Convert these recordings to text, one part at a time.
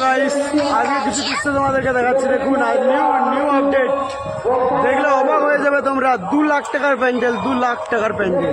Guys আগে কিছু দৃশ্য তোমাদেরকে দেখুন নিউ নিউ আপডেট দেখলে অবাক হয়ে যাবে তোমরা। দু লাখ টাকার প্যান্ডেল, দু লাখ টাকার প্যান্ডেল।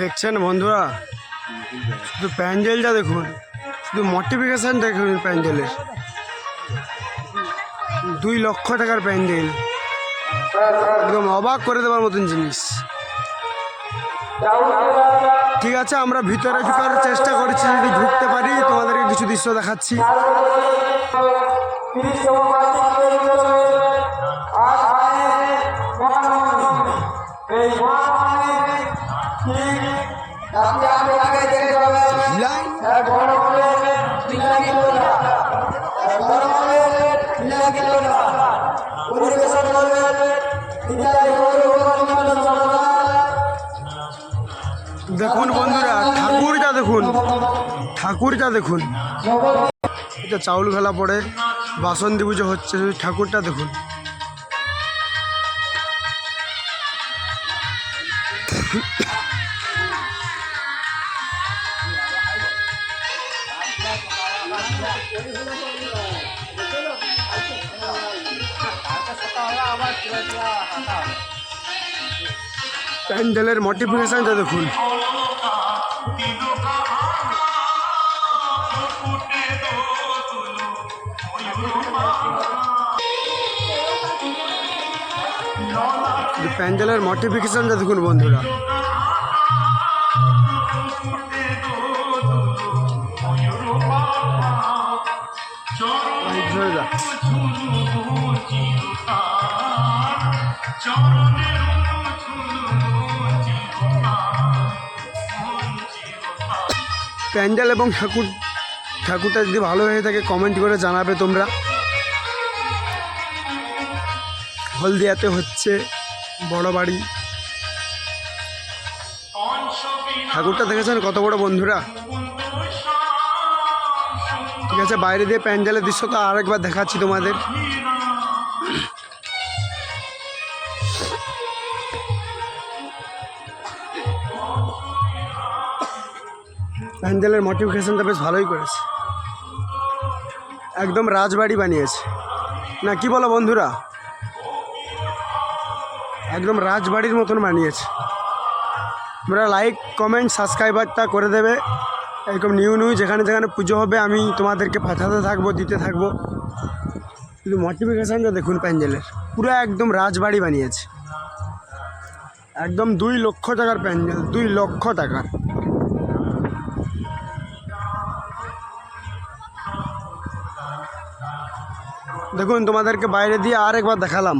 দেখছেন বন্ধুরা? শুধু প্যান্ডেলটা দেখুন। শুধু মডিফিকেশান দেখুন প্যান্ডেলের। দুই লক্ষ টাকার প্যান্ডেল। একদম অবাক করে দেওয়ার মতন জিনিস। ঠিক আছে, আমরা ভিতরে ঢুকার চেষ্টা করছি, যদি ঢুকতে পারি, তোমাদেরকে কিছু দৃশ্য দেখাচ্ছি। দেখুন বন্ধুরা, ঠাকুরটা দেখুন। ঠাকুরটা দেখুন। এটা চাউল খেলা পড়ে, বাসন্তী পুজো হচ্ছে ঠাকুরটা দেখুন। প্যান্ডেলের মডিফিকেশনটা দেখুন। প্যান্ডেলের মডিফিকেশনটা দেখুন বন্ধুরা। ধরে যা। প্যান্ডেল এবং ঠাকুর ঠাকুরটা যদি ভালো হয়ে থাকে কমেন্ট করে জানাবে তোমরা। হলদিয়াতে হচ্ছে বড় বাড়ি। ঠাকুরটা দেখেছেন কত বড় বন্ধুরা? ঠিক আছে, বাইরে দিয়ে প্যান্ডেলের দৃশ্য তো আরেকবার দেখাচ্ছি তোমাদের। প্যান্ডেলের মডিফিকেশনটা বেশ ভালোই করেছে। একদম রাজবাড়ি বানিয়েছে। না, কি বলো বন্ধুরা? একদম রাজবাড়ির মতন বানিয়েছে। তোমরা লাইক কমেন্ট সাবস্ক্রাইবারটা করে দেবে। এরকম নিউ নিউ যেখানে যেখানে পুজো হবে, আমি তোমাদেরকে পাঠাতে থাকব, দিতে থাকব। কিন্তু মডিফিকেশানটা দেখুন প্যান্ডেলের। পুরো একদম রাজবাড়ি বানিয়েছে। একদম দুই লক্ষ টাকার প্যান্ডেল, দুই লক্ষ টাকার দেখুন, তোমাদেরকে বাইরে দিয়ে আর একবার দেখালাম।